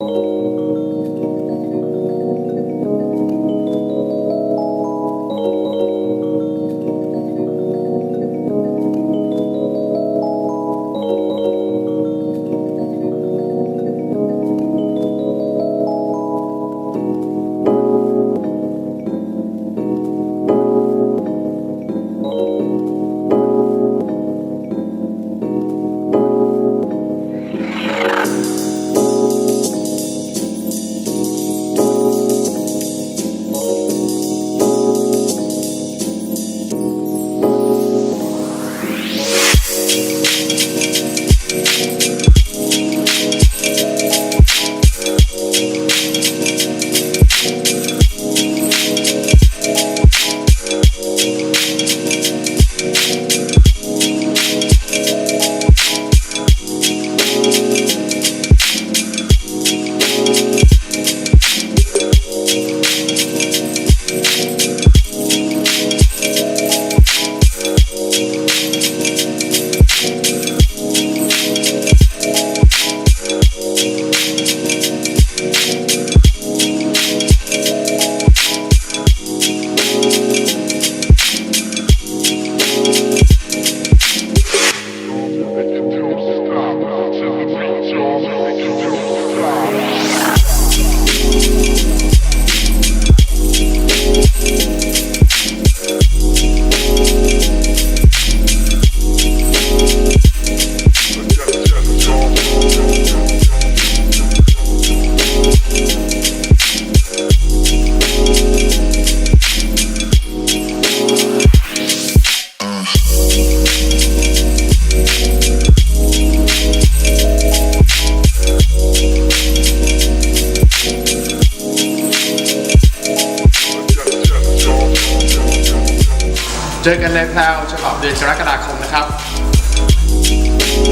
嗯。 เจอกันในแพลวฉบับเดือนกรกฎาคมนะครับ